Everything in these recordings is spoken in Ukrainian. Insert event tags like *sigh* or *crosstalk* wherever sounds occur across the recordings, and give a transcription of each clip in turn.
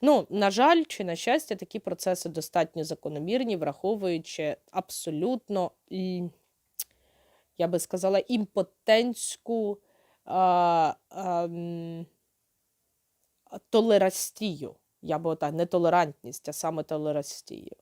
Ну, на жаль, чи на щастя, такі процеси достатньо закономірні, враховуючи абсолютно, я би сказала, імпотентську а, а, толерастію. Я би отак, не толерантність, а саме толерастію.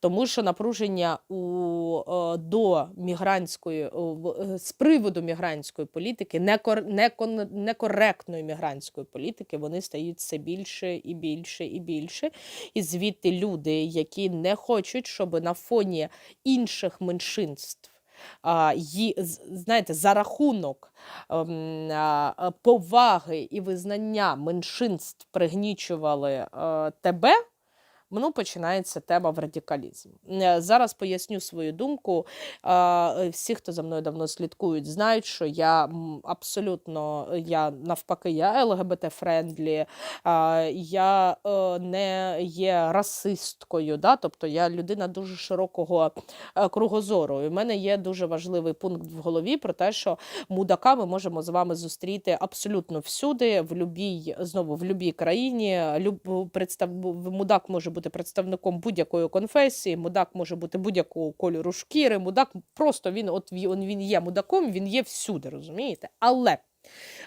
Тому що напруження у, е, до мігрантської, в- е, з приводу мігрантської політики, некор, некон, некоректної мігрантської політики, вони стають все більше і більше і більше. І звідти люди, які не хочуть, щоб на фоні інших меншинств. Знаєте, за рахунок ем, поваги і визнання меншинств пригнічували е, тебе, ну, починається тема в радикалізм. Е, Зараз поясню свою думку. Е, Всі, хто за мною давно слідкують, знають, що я абсолютно я навпаки, я ЛГБТ-френдлі, я е, не є расисткою, да? тобто я людина дуже широкого кругозору. І в мене є дуже важливий пункт в голові про те, що мудака ми можемо з вами зустріти абсолютно всюди, в любій, знову в любій країні. Люб, представ, мудак може бути представником будь-якої конфесії, мудак може бути будь-якого кольору шкіри, мудак просто він, от він, він є мудаком, він є всюди, розумієте? Але.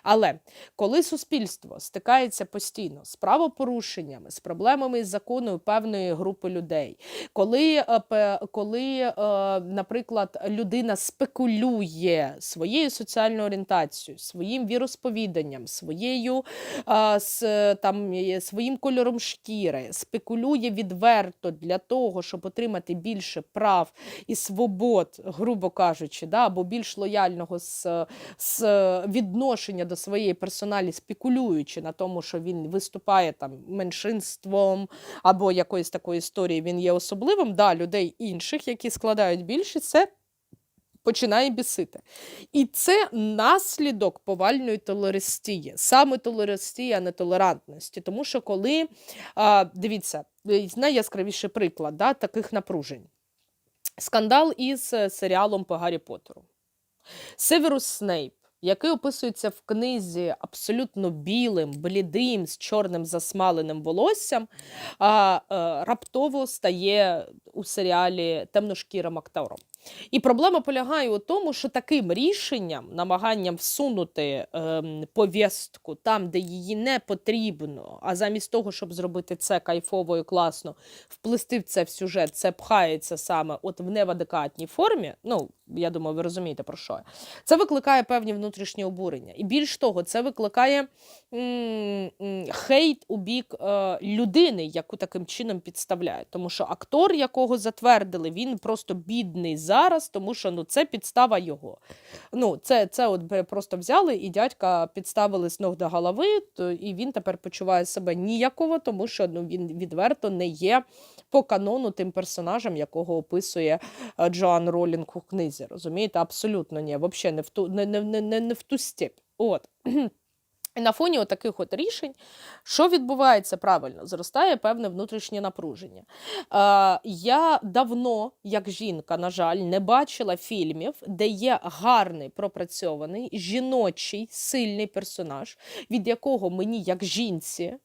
Але коли суспільство стикається постійно з правопорушеннями, з проблемами із законою певної групи людей, коли, е, коли е, наприклад, людина спекулює своєю соціальною орієнтацією, своїм віросповіданням, своєю а, с, там, е, своїм кольором шкіри, спекулює відверто для того, щоб отримати більше прав і свобод, грубо кажучи, да, або більш лояльного з, з відношення до своєї персоналі, спекулюючи на тому, що він виступає там меншинством або якоїсь такої історії, він є особливим. Да, людей інших, які складають більшість, це починає бісити. І це наслідок повальної толерастії, саме толерастії, а не толерантності. Тому що коли, а, дивіться, найяскравіший приклад да, таких напружень. Скандал із е, серіалом по Гаррі Поттеру. Северус Снейп, який описується в книзі абсолютно білим, блідим, з чорним засмаленим волоссям, а, е, раптово стає у серіалі темношкірим актором. І проблема полягає у тому, що таким рішенням, намаганням всунути ем, повістку там, де її не потрібно, а замість того, щоб зробити це кайфово і класно, вплести в це в сюжет, це пхається саме от в невадекатній формі. Ну, я думаю, ви розумієте про що. Це викликає певні внутрішні обурення. І більш того, це викликає хейт у бік е, людини, яку таким чином підставляють. Тому що актор, якого затвердили, він просто бідний зараз, тому що ну, це підстава його. Ну, це, це от просто взяли і дядька підставили з ног до голови, то, і він тепер почуває себе ніяково, тому що ну, він відверто не є по канону тим персонажем, якого описує е, Джоан Ролінг у книзі. Розумієте? Абсолютно ні, взагалі не в ту, не, не, не, не, в ту степь. От. *clears throat* І на фоні таких от рішень, що відбувається правильно, зростає певне внутрішнє напруження. Е, я давно, як жінка, на жаль, не бачила фільмів, де є гарний пропрацьований жіночий сильний персонаж, від якого мені, як жінці,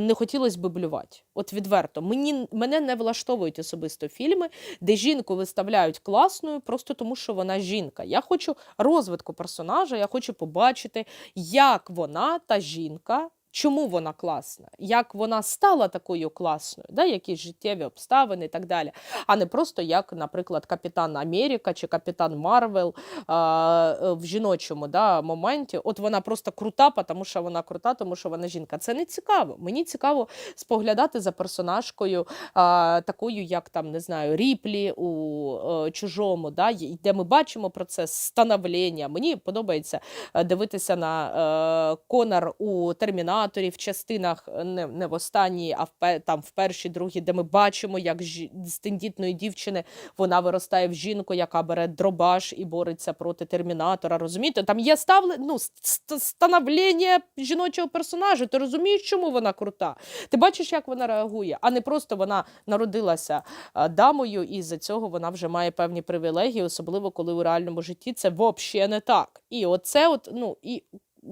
не хотілося би блювати. От відверто. Мені, мене не влаштовують особисто фільми, де жінку виставляють класною просто тому, що вона жінка. Я хочу розвитку персонажа, я хочу побачити, як вона, та жінка, чому вона класна, як вона стала такою класною, да, якісь життєві обставини і так далі. А не просто як, наприклад, Капітан Америка чи Капітан Марвел а, е, в жіночому да, моменті. От вона просто крута, тому що вона крута, тому що вона жінка. Це не цікаво. Мені цікаво споглядати за персонажкою, а, такою, як там не знаю, Ріплі у е, чужому, да, де ми бачимо процес становлення. Мені подобається е, дивитися на е, Конар у Термінаторі в частинах е, не, не в останній, а в там в першій, другій, де ми бачимо, як жі- з тендітної дівчини вона виростає в жінку, яка бере дробаш і бореться проти термінатора. Розумієте? Там є ставле, ну, становлення жіночого персонажа. Ти розумієш, чому вона крута? Ти бачиш, як вона реагує, а не просто вона народилася а, дамою, і з-за цього вона вже має певні привілегії, особливо коли у реальному житті це взагалі не так. І оце, от, ну, і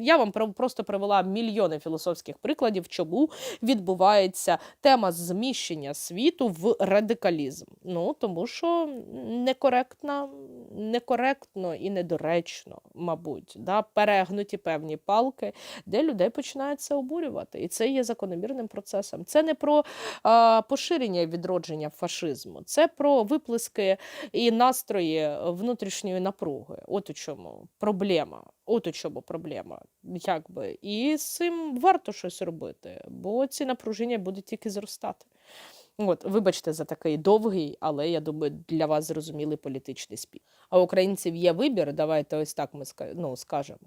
Я вам про- просто привела мільйони філософських прикладів, чому відбувається тема зміщення світу в радикалізм. Ну тому що некоректно, некоректно і недоречно, мабуть, да, перегнуті певні палки, де людей починають обурювати. І це є закономірним процесом. Це не про а, поширення відродження фашизму, це про виплески і настрої внутрішньої напруги. От у чому проблема. От у чому проблема. Якби. І з цим варто щось робити, бо ці напруження будуть тільки зростати. От, вибачте за такий довгий, але я думаю, для вас зрозумілий політичний спів. А українців є вибір. Давайте ось так ми ну, скажемо.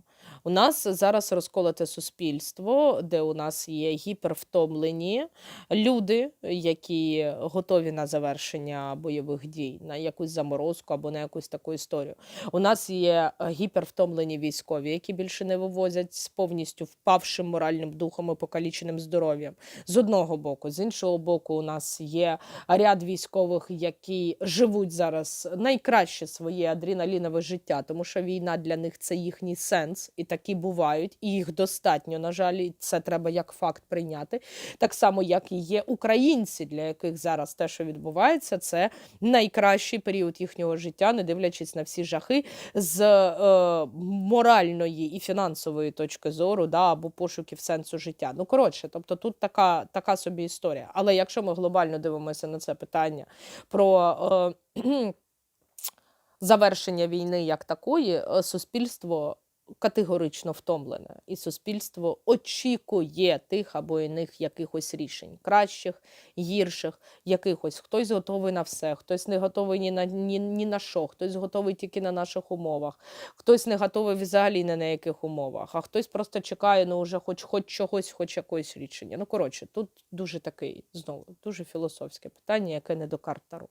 У нас зараз розколоте суспільство, де у нас є гіпервтомлені люди, які готові на завершення бойових дій, на якусь заморозку або на якусь таку історію. У нас є гіпервтомлені військові, які більше не вивозять з повністю впавшим моральним духом і покаліченим здоров'ям. З одного боку, з іншого боку, у нас є ряд військових, які живуть зараз найкраще своє адреналінове життя, тому що війна для них це їхній сенс, і такі бувають, і їх достатньо. На жаль, це треба як факт прийняти. Так само, як і є українці, для яких зараз те, що відбувається, це найкращий період їхнього життя, не дивлячись на всі жахи з е, моральної і фінансової точки зору, да, або пошуків сенсу життя. Ну коротше, тобто тут така, така собі історія. Але якщо ми глобально дивимося на це питання про е, *clears throat* завершення війни як такої, е, суспільство категорично втомлене, і суспільство очікує тих або іних якихось рішень, кращих, гірших, якихось. Хтось готовий на все, хтось не готовий ні на ні, ні на що, хтось готовий тільки на наших умовах, хтось не готовий взагалі ні на яких умовах, а хтось просто чекає, ну вже хоч хоч чогось, хоч якогось рішення. Ну коротше, тут дуже такий знову дуже філософське питання, яке не до карт Таро,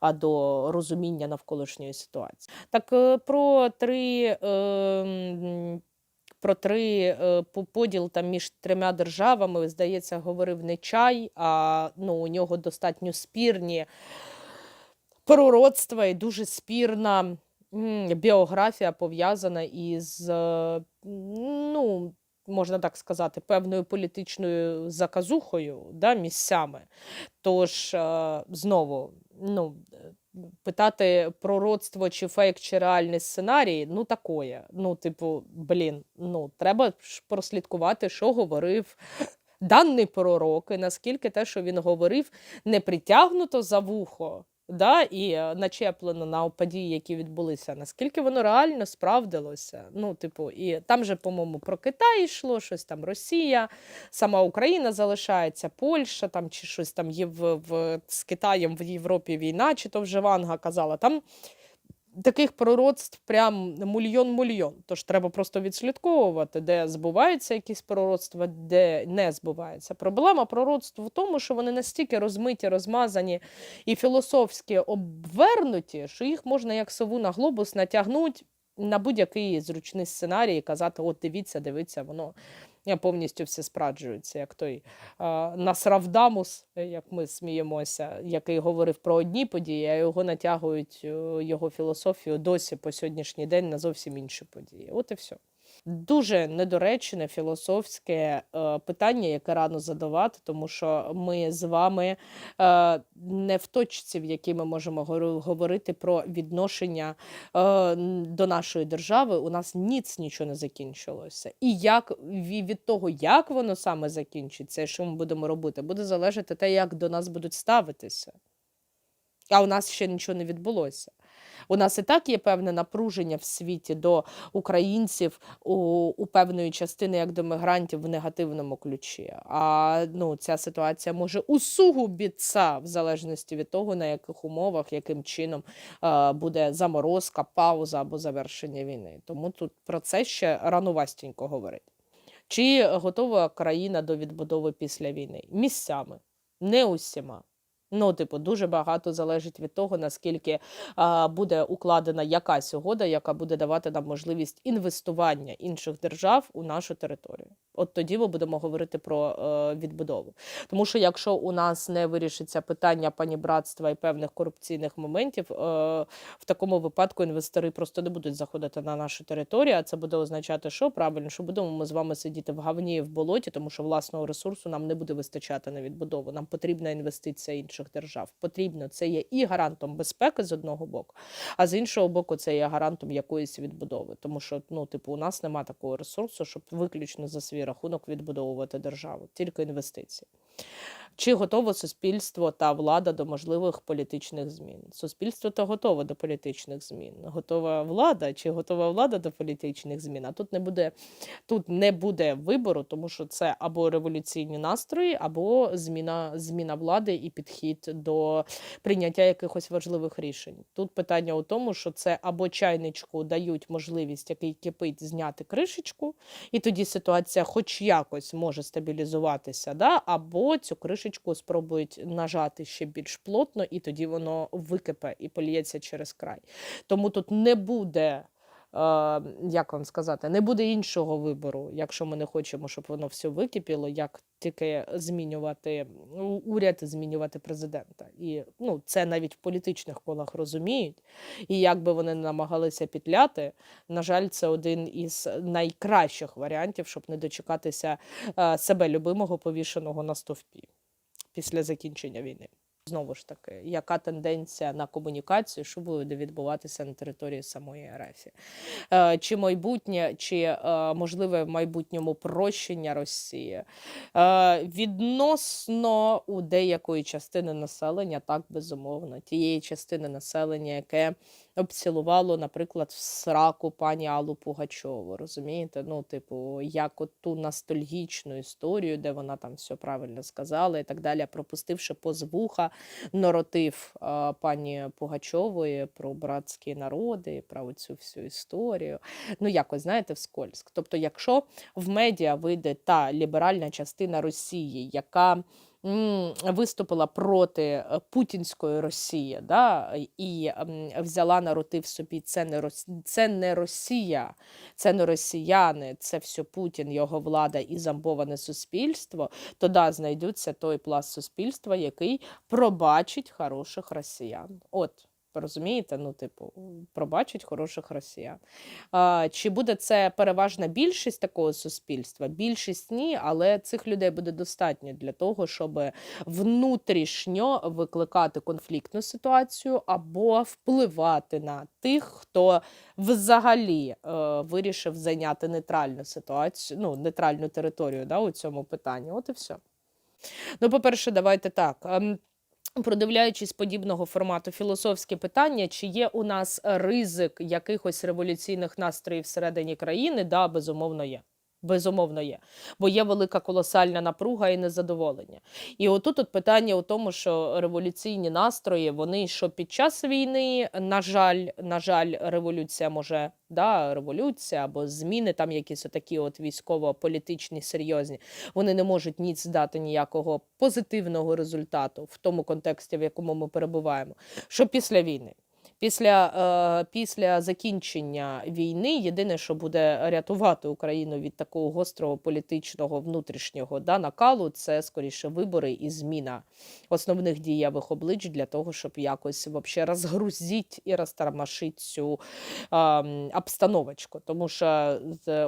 а до розуміння навколишньої ситуації. Так е, про три. е, Про три е, поділ там між трьома державами, здається, говорив не чай, а ну, у нього достатньо спірні пророцтва і дуже спірна біографія пов'язана із, е, ну, можна так сказати, певною політичною заказухою да, місцями. Тож, знову, ну, питати питати пророцтво чи фейк, чи реальний сценарій, ну такое. Ну, типу, блін, ну треба ж прослідкувати, що говорив даний пророк, і наскільки те, що він говорив, не притягнуто за вухо. Да, і е, начеплено на події, які відбулися, наскільки воно реально справдилося. Ну, типу, і там же, по-моєму, про Китай йшло, щось там Росія, сама Україна залишається, Польща там чи щось там є в, в, з Китаєм в Європі війна, чи то вже Ванга казала. Там таких пророцтв прям мульйон-мульйон. Тож треба просто відслідковувати, де збуваються якісь пророцтва, де не збуваються. Проблема пророцтв в тому, що вони настільки розмиті, розмазані і філософськи обвернуті, що їх можна як сову на глобус натягнути на будь-який зручний сценарій казати: от дивіться, дивіться, воно я повністю все справджується, як той а, Насравдамус, е, як ми сміємося, який говорив про одні події, а його натягують е, його філософію досі по сьогоднішній день на зовсім інші події. От і все. Дуже недоречне філософське е, питання, яке рано задавати, тому що ми з вами е, не в точці, в якій ми можемо говорити про відношення е, до нашої держави. У нас ніц нічого не закінчилося. І як від того, як воно саме закінчиться, що ми будемо робити, буде залежати те, як до нас будуть ставитися. А у нас ще нічого не відбулося. У нас і так є певне напруження в світі до українців у, у певної частини як до мігрантів в негативному ключі. А ну, ця ситуація може усугубитися в залежності від того, на яких умовах, яким чином е, буде заморозка, пауза або завершення війни. Тому тут про це ще ранувастенько говорити. Чи готова країна до відбудови після війни? Місцями, не усіма. Ну, типу, дуже багато залежить від того, наскільки а, буде укладена якась угода, яка буде давати нам можливість інвестування інших держав у нашу територію. От тоді ми будемо говорити про е, відбудову. Тому що якщо у нас не вирішиться питання панібратства і певних корупційних моментів, е, в такому випадку інвестори просто не будуть заходити на нашу територію. А це буде означати, що правильно, що будемо ми з вами сидіти в гавні в болоті, тому що власного ресурсу нам не буде вистачати на відбудову. Нам потрібна інвестиція інших держав. Потрібно це є і гарантом безпеки з одного боку, а з іншого боку, це є гарантом якоїсь відбудови. Тому що ну, типу, у нас немає такого ресурсу, щоб виключно за свій рахунок відбудовувати державу, тільки інвестиції. Чи готове суспільство та влада до можливих політичних змін? Суспільство то готове до політичних змін. Готова влада чи готова влада до політичних змін? А тут не буде тут не буде вибору, тому що це або революційні настрої, або зміна, зміна влади і підхід до прийняття якихось важливих рішень. Тут питання у тому, що це або чайничку дають можливість, який кипить, зняти кришечку, і тоді ситуація, хоч якось, може стабілізуватися, да? або цю кришечку спробують нажати ще більш плотно, і тоді воно википе і поліється через край. Тому тут не буде. е, Як вам сказати, не буде іншого вибору, якщо ми не хочемо, щоб воно все википіло, як тільки змінювати уряд, змінювати президента. І ну, це навіть в політичних колах розуміють. І як би вони намагалися петляти, на жаль, це один із найкращих варіантів, щоб не дочекатися е, себе любимого повішеного на стовпі після закінчення війни. Знову ж таки, яка тенденція на комунікацію, що буде відбуватися на території самої РФ? Е, Чи майбутнє, чи е, можливе в майбутньому прощення Росії? Е, Відносно у деякої частини населення, так безумовно, тієї частини населення, яке обцілувало, наприклад, в сраку пані Аллу Пугачову. Розумієте? Ну, типу, як от ту ностальгічну історію, де вона там все правильно сказала і так далі, пропустивши поз вуха наротив а, пані Пугачової про братські народи, про цю всю історію. Ну, якось, знаєте, вскользь. Тобто, якщо в медіа вийде та ліберальна частина Росії, яка виступила проти е, путінської Росії, да, і взяла на роти в собі, це не, Рос... це не Росія, це не росіяни, це все Путін, його влада і замбоване суспільство, то да, знайдуться той пласт суспільства, який пробачить хороших росіян. От. Розумієте, ну, типу, пробачить хороших росіян. А, чи буде це переважна більшість такого суспільства? Більшість ні, але цих людей буде достатньо для того, щоб внутрішньо викликати конфліктну ситуацію або впливати на тих, хто взагалі е, вирішив зайняти нейтральну ситуацію, ну, нейтральну територію да, у цьому питанні. От і все. Ну, по-перше, давайте так. Продивляючись подібного формату філософське питання, чи є у нас ризик якихось революційних настроїв всередині країни? Да, безумовно є. Безумовно є, бо є велика колосальна напруга і незадоволення. І отут от питання у тому, що революційні настрої, вони що під час війни, на жаль, на жаль, революція може, да, революція або зміни, там якісь такі от військово-політичні серйозні, вони не можуть ніц дати ніякого позитивного результату в тому контексті, в якому ми перебуваємо. Що після війни? Після, е, після закінчення війни єдине, що буде рятувати Україну від такого гострого політичного внутрішнього да, накалу, це скоріше вибори і зміна основних дієвих облич для того, щоб якось вообще розгрузити і розтормошити цю обстановочку. Тому що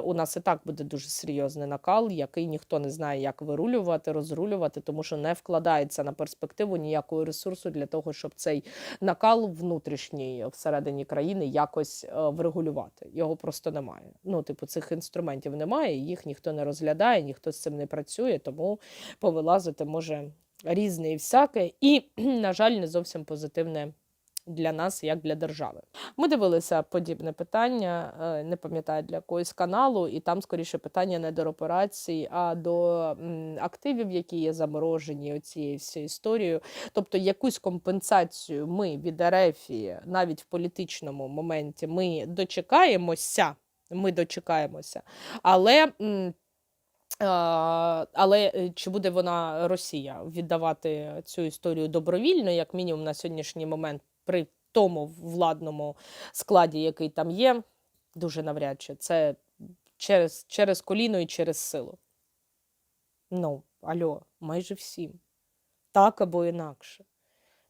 у нас і так буде дуже серйозний накал, який ніхто не знає, як вирулювати, розрулювати, тому що не вкладається на перспективу ніякого ресурсу для того, щоб цей накал внутрішній всередині країни якось е, врегулювати. Його просто немає. Ну, типу, цих інструментів немає, їх ніхто не розглядає, ніхто з цим не працює, тому повилазити може різне і всяке, і, *clears throat* на жаль, не зовсім позитивне. Для нас, як для держави, ми дивилися подібне питання, е, не пам'ятаю для якогось каналу, і там скоріше питання не до репарацій, а до активів, які є заморожені цією всією історією. Тобто якусь компенсацію ми від РФ навіть в політичному моменті ми дочекаємося. Ми дочекаємося. Але. Але е, чи буде вона Росія віддавати цю історію добровільно, як мінімум на сьогоднішній момент, при тому владному складі, який там є, дуже навряд чи це через, через коліно і через силу. Ну, альо, майже всім. Так або інакше.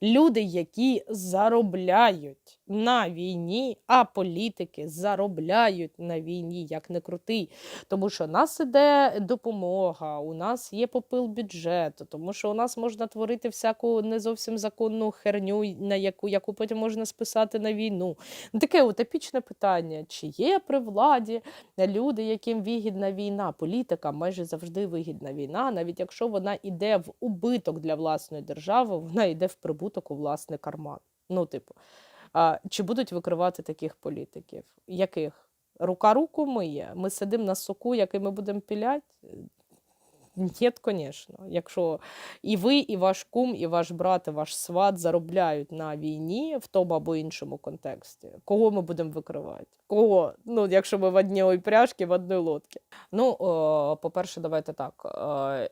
Люди, які заробляють на війні, а політики заробляють на війні, як не крутий. Тому що у нас іде допомога, у нас є попил бюджету, тому що у нас можна творити всяку не зовсім законну херню, на яку, яку потім можна списати на війну. Ну, Таке от епічне питання: чи є при владі люди, яким вигідна війна? Політика майже завжди вигідна війна, навіть якщо вона йде в убиток для власної держави, вона йде в прибуток у власний карман. Ну, типу, чи будуть викривати таких політиків? Яких? Рука руку миє. Ми сидимо на соку, який ми будемо пілять? Ні, звісно. Якщо і ви, і ваш кум, і ваш брат, і ваш сват заробляють на війні в тому або іншому контексті, кого ми будемо викривати? Кого? Ну, якщо ми в одній пряжці, в одній лодці. Ну, по-перше, давайте так.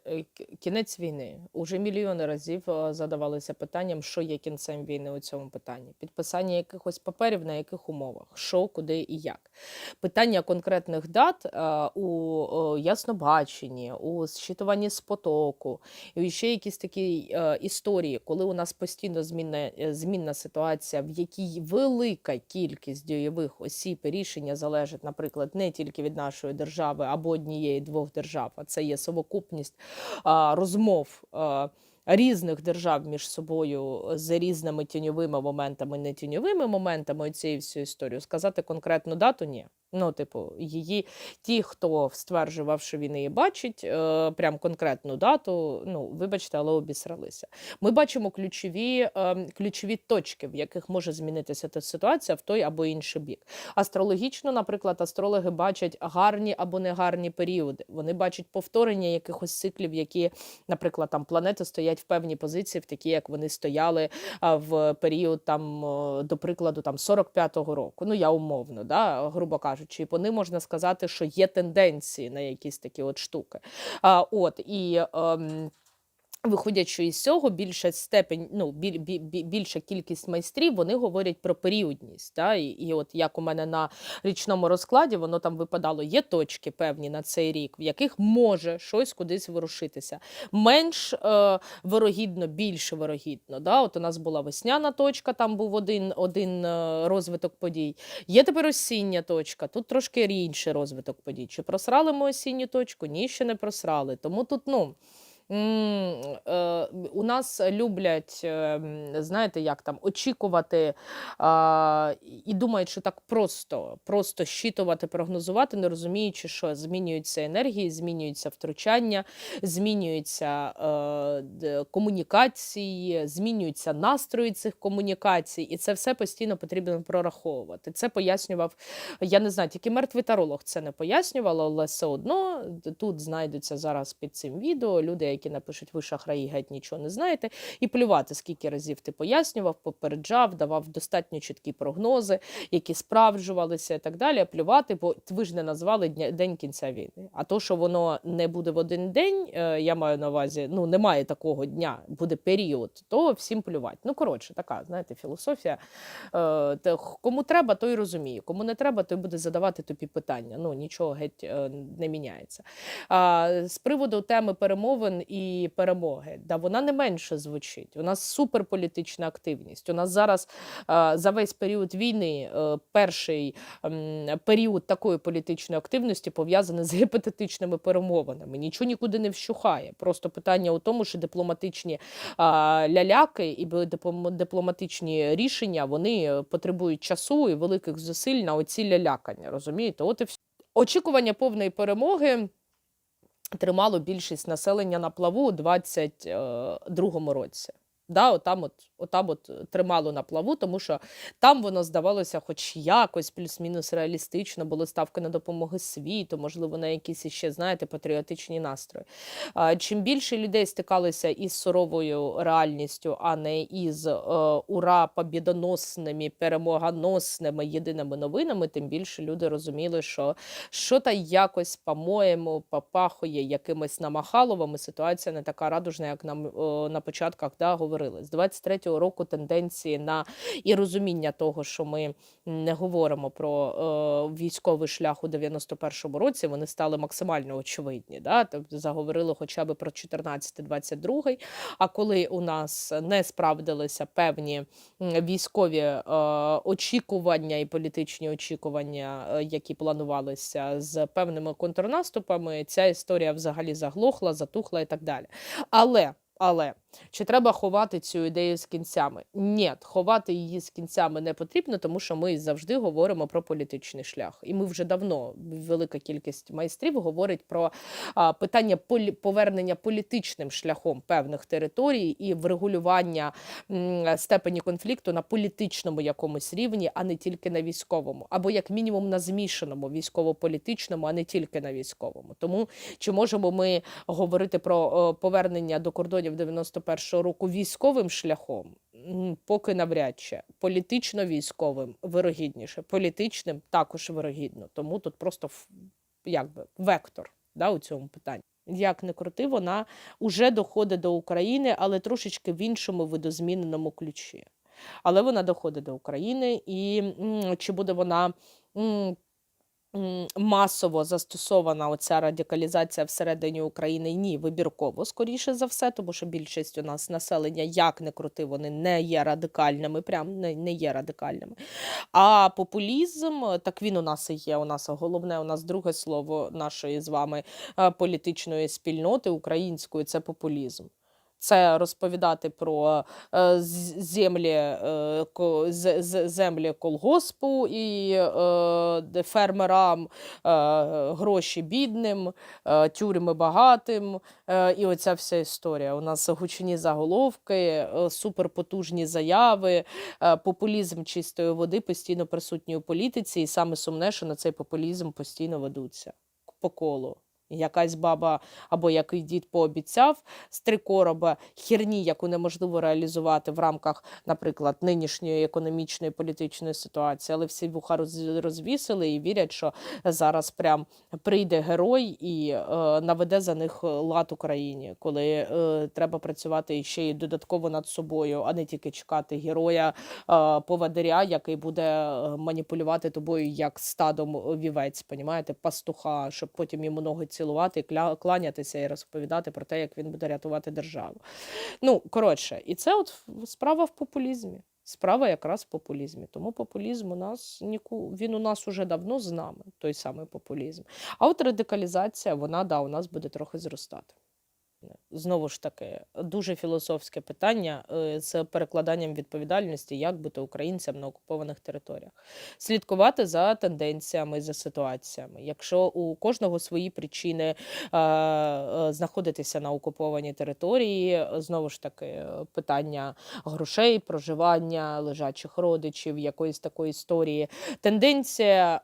Е, Кінець війни. Уже мільйони разів е, задавалися питанням, що є кінцем війни у цьому питанні. Підписання якихось паперів на яких умовах, що, куди і як. Питання конкретних дат е, у е, яснобаченні, у зчитуванні з потоку, і ще якісь такі е, історії, коли у нас постійно змінна, е, змінна ситуація, в якій велика кількість дійових осіб і рішення залежить, наприклад, не тільки від нашої держави або однієї двох держав, а це є совокупність а, розмов. а, Різних держав між собою з різними тіньовими моментами, не тіньовими моментами цієї всю історію. Сказати конкретну дату ні. Ну, типу, її ті, хто стверджував, що він її бачить, е, прям конкретну дату. Ну, вибачте, але обісралися. Ми бачимо ключові, е, ключові точки, в яких може змінитися та ситуація в той або інший бік. Астрологічно, наприклад, астрологи бачать гарні або негарні періоди. Вони бачать повторення якихось циклів, які, наприклад, там планети стоять в певній позиції, в такі, як вони стояли а, в період там, о, до прикладу, там 45-го року. Ну я умовно, да, грубо кажучи, і по ним можна сказати, що є тенденції на якісь такі от штуки. А, от і. ем, Виходячи із цього, більша степень, ну біль, бі- бі- більша кількість майстрів, вони говорять про періодність. Да? І, і от як у мене на річному розкладі, воно там випадало, є точки певні на цей рік, в яких може щось кудись ворушитися. Менш е, вирогідно, більше вирогідно. Да? От у нас була весняна точка, там був один, один е, розвиток подій. Є тепер осіння точка, тут трошки інший розвиток подій. Чи просрали ми осінню точку? Ні, ще не просрали. Тому тут, ну. Е, У нас люблять, е, знаєте, як там очікувати і думають, що так просто, просто щитувати, прогнозувати, не розуміючи, що змінюються енергії, змінюються втручання, змінюються е, комунікації, змінюються настрої цих комунікацій, і це все постійно потрібно прораховувати. Це пояснював, я не знаю, тільки мертвий таролог це не пояснював, але все одно тут знайдуться зараз під цим відео люди, які напишуть, ви шахраї геть нічого не знаєте, і плювати, скільки разів ти пояснював, попереджав, давав достатньо чіткі прогнози, які справджувалися і так далі. Плювати, бо ви ж не назвали день кінця війни. А то, що воно не буде в один день, е, я маю на увазі, ну немає такого дня, буде період, то всім плювати. Ну коротше, така знаєте, філософія. Е, Кому треба, той розуміє. Кому не треба, той буде задавати тобі питання. Ну нічого геть е, не міняється. А, з приводу теми перемовин і перемоги, да вона не менше звучить. У нас суперполітична активність. У нас зараз за весь період війни е, перший період такої політичної активності пов'язаний з *laughs* гіпотетичними перемовинами. Нічого нікуди не вщухає. Просто питання у тому, що дипломатичні ляляки і дипломатичні рішення вони е, потребують часу і великих зусиль на оці лялякання. Розумієте? От і все. Очікування повної перемоги тримало більшість населення на плаву у 22-му році. Да, отам от, отам от тримало на плаву, тому що там воно здавалося, хоч якось плюс-мінус реалістично, були ставки на допомоги світу, можливо, на якісь іще, знаєте, патріотичні настрої. Чим більше людей стикалися із суровою реальністю, а не із е, ура побідоносними, перемоганосними єдиними новинами, тим більше люди розуміли, що що та якось, по-моєму, попахує якимись намахаловими. Ситуація не така радужна, як нам е, на початках да, говорили говорили. З 23-го року тенденції на і розуміння того, що ми не говоримо про е, військовий шлях у 91-му році, вони стали максимально очевидні. Да? Тобто заговорили хоча б про 14-22, а коли у нас не справдилися певні військові е, очікування і політичні очікування, е, які планувалися з певними контрнаступами, ця історія взагалі заглохла, затухла і так далі. Але, але чи треба ховати цю ідею з кінцями? Ні, ховати її з кінцями не потрібно, тому що ми завжди говоримо про політичний шлях. І ми вже давно, велика кількість майстрів говорить про а, питання полі- повернення політичним шляхом певних територій і врегулювання м, степені конфлікту на політичному якомусь рівні, а не тільки на військовому, або як мінімум на змішаному військово-політичному, а не тільки на військовому. Тому чи можемо ми говорити про е, повернення до кордонів 91-го року військовим шляхом? Поки навряд чи політично-військовим вирогідніше, політичним також вирогідно. Тому тут просто якби вектор да, у цьому питанні. Як не крути, вона вже доходить до України, але трошечки в іншому видозміненому ключі. Але вона доходить до України, і чи буде вона масово застосована оця радикалізація всередині України? Ні, вибірково, скоріше за все, тому що більшість у нас населення, як не крути, вони не є радикальними, прям не, не є радикальними. А популізм, так він у нас і є. У нас головне, у нас друге слово нашої з вами е, політичної спільноти української це популізм. Це розповідати про е, землі, е, землі колгоспу і е, фермерам, гроші бідним, тюрми багатим. І оця вся історія. У нас гучні заголовки, суперпотужні заяви, популізм чистої води постійно присутній у політиці, і саме сумне, що на цей популізм постійно ведуться по колу. Якась баба або який дід пообіцяв з три короба херні, яку неможливо реалізувати в рамках, наприклад, нинішньої економічної політичної ситуації, але всі вуха роз- розвісили і вірять, що зараз прям прийде герой і е, наведе за них лад Україні, коли е, треба працювати ще й додатково над собою, а не тільки чекати героя е, поводиря, який буде е, маніпулювати тобою як стадом вівець, понімаєте, пастуха, щоб потім йому ноги цілувати, кланятися і розповідати про те, як він буде рятувати державу. Ну, коротше, і це от справа в популізмі. Справа якраз в популізмі. Тому популізм у нас він у нас уже давно з нами, той самий популізм. А от радикалізація, вона да, у нас буде трохи зростати. Знову ж таки, дуже філософське питання е, з перекладанням відповідальності, як бути українцям на окупованих територіях. Слідкувати за тенденціями, за ситуаціями. Якщо у кожного свої причини е, е, знаходитися на окупованій території, знову ж таки, питання грошей, проживання, лежачих родичів, якоїсь такої історії. Тенденція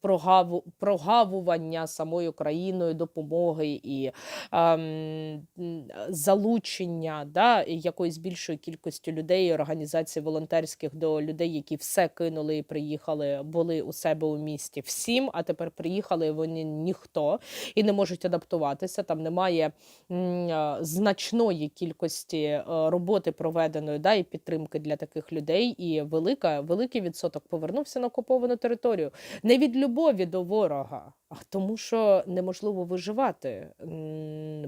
прогаву, прогавування самою країною допомоги і ем, залучення да, якоїсь більшої кількості людей, організацій волонтерських до людей, які все кинули і приїхали, були у себе у місті всім, а тепер приїхали вони ніхто і не можуть адаптуватися. Там немає значної кількості е, роботи проведеної да, і підтримки для таких людей. І велика, великий відсоток повернувся на окуповану територію не від любові до ворога, а тому, що неможливо виживати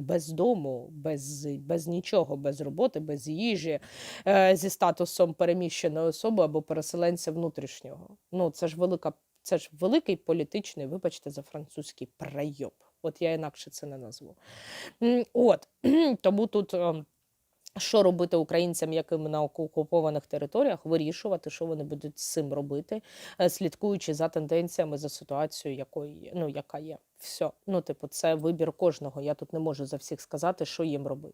без дому, без, без нічого, без роботи, без їжі, е, зі статусом переміщеної особи або переселенця внутрішнього. Ну це ж велика, це ж великий політичний, вибачте, за французький прайоб. От я інакше це не назву. От *clears throat* тому тут. Що робити українцям, яким на окупованих територіях, вирішувати, що вони будуть з цим робити, е, слідкуючи за тенденціями, за ситуацією, якої ну, яка є. Все. Ну, типу, це вибір кожного. Я тут не можу за всіх сказати, що їм робити.